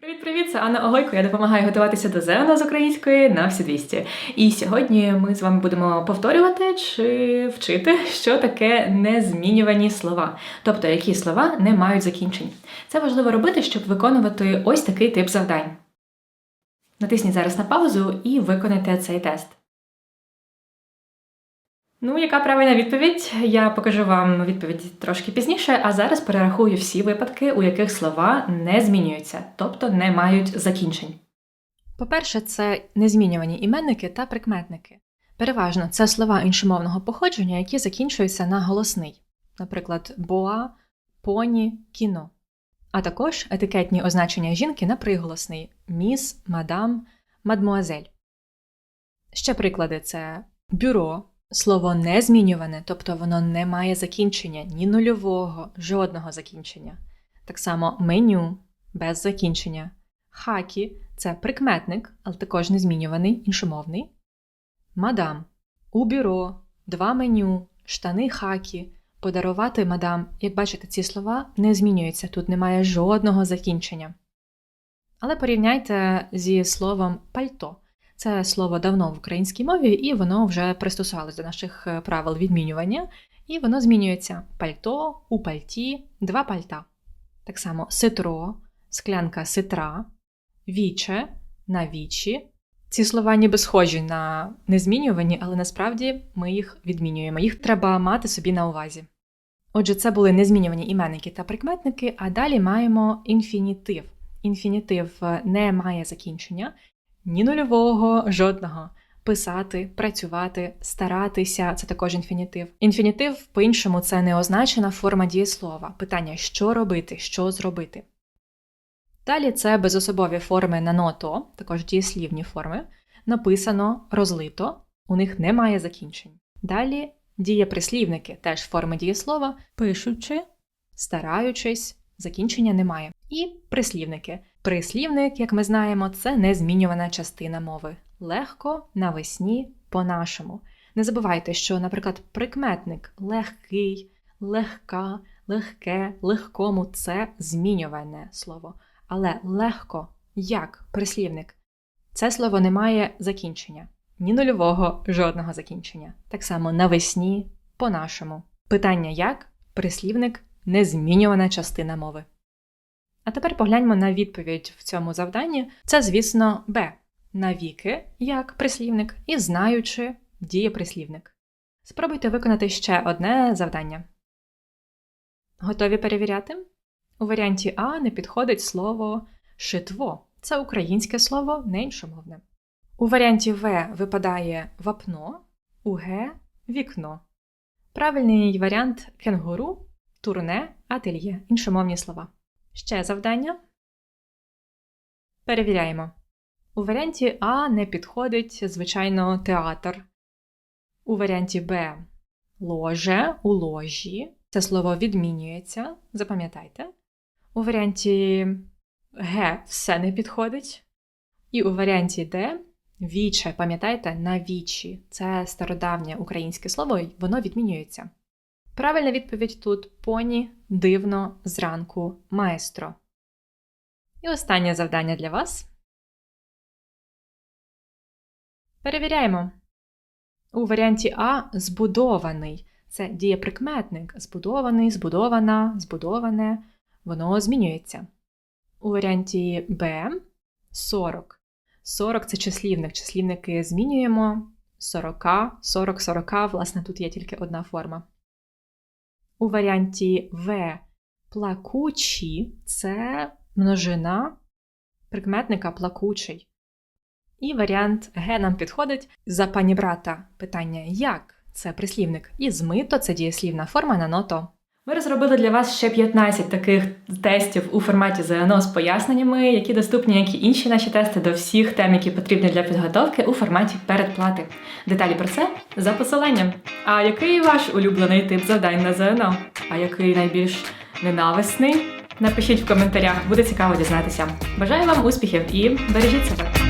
Привіт-привіт, це Анна Огойко. Я допомагаю готуватися до ЗЕОНа з української на всі 200. І сьогодні ми з вами будемо повторювати чи вчити, що таке незмінювані слова, тобто які слова не мають закінчень. Це важливо робити, щоб виконувати ось такий тип завдань. Натисніть зараз на паузу і виконайте цей тест. Ну, яка правильна відповідь? Я покажу вам відповідь трошки пізніше, а зараз перерахую всі випадки, у яких слова не змінюються, тобто не мають закінчень. По-перше, це незмінювані іменники та прикметники. Переважно це слова іншомовного походження, які закінчуються на голосний, наприклад, боа, поні, кіно. А також етикетні означення жінки на приголосний міс, мадам, мадмуазель. Ще приклади це бюро, слово незмінюване, тобто воно не має закінчення, ні нульового, жодного закінчення. Так само меню без закінчення. Хакі це прикметник, але також незмінюваний, іншомовний. Мадам. У бюро, два меню, штани хакі, подарувати мадам. Як бачите, ці слова не змінюються, тут немає жодного закінчення. Але порівняйте зі словом пальто. Це слово давно в українській мові, і воно вже пристосувалось до наших е, правил відмінювання, і воно змінюється пальто, у пальті, два пальта. Так само ситро, склянка ситра, віче на вічі. Ці слова ніби схожі на незмінювані, але насправді ми їх відмінюємо. Їх треба мати собі на увазі. Отже, це були незмінювані іменники та прикметники, а далі маємо інфінітив. Інфінітив е, не має закінчення, ні нульового, жодного. Писати, працювати, старатися це також інфінітив. Інфінітив, по-іншому, це неозначена форма дієслова. Питання, що робити, що зробити. Далі це безособові форми на ното, також дієслівні форми. Написано, розлито, у них немає закінчень. Далі дієприслівники, теж форми дієслова, пишучи, стараючись, закінчення немає. І прислівники. Прислівник, як ми знаємо, це незмінювана частина мови. Легко, навесні, по-нашому. Не забувайте, що, наприклад, прикметник легкий, легка, легке, легкому це змінюване слово. Але легко, як прислівник, це слово не має закінчення. Ні нульового, жодного закінчення. Так само навесні, по-нашому. Питання як прислівник незмінювана частина мови. А тепер погляньмо на відповідь в цьому завданні. Це, звісно, Б. Навіки як прислівник і знаючи дієприслівник. Спробуйте виконати ще одне завдання. Готові перевіряти? У варіанті А не підходить слово шитво. Це українське слово, не іншомовне. У варіанті В випадає вапно, у Г вікно. Правильний варіант кенгуру, турне, ательє іншомовні слова. Ще завдання. Перевіряємо. У варіанті А не підходить, звичайно, театр. У варіанті Б ложе у ложі. Це слово відмінюється. Запам'ятайте. У варіанті Г все не підходить. І у варіанті Д віче, пам'ятайте, на вічі. Це стародавнє українське слово, воно відмінюється. Правильна відповідь тут поні, дивно, зранку, маестро. І останнє завдання для вас. Перевіряємо. У варіанті А збудований. Це дієприкметник. Збудований, збудована, збудоване. Воно змінюється. У варіанті Б 40. 40 це числівник. Числівники змінюємо. 40, 40, 40. Власне, тут є тільки одна форма. У варіанті В плакучі це множина прикметника плакучий. І варіант Г нам підходить за пані брата питання як це прислівник. І змито це дієслівна форма на ното. Ми розробили для вас ще 15 таких тестів у форматі ЗНО з поясненнями, які доступні, як і інші наші тести до всіх тем, які потрібні для підготовки у форматі передплати. Деталі про це за посиланням. А який ваш улюблений тип завдань на ЗНО? А який найбільш ненависний? Напишіть в коментарях, буде цікаво дізнатися. Бажаю вам успіхів і бережіть себе!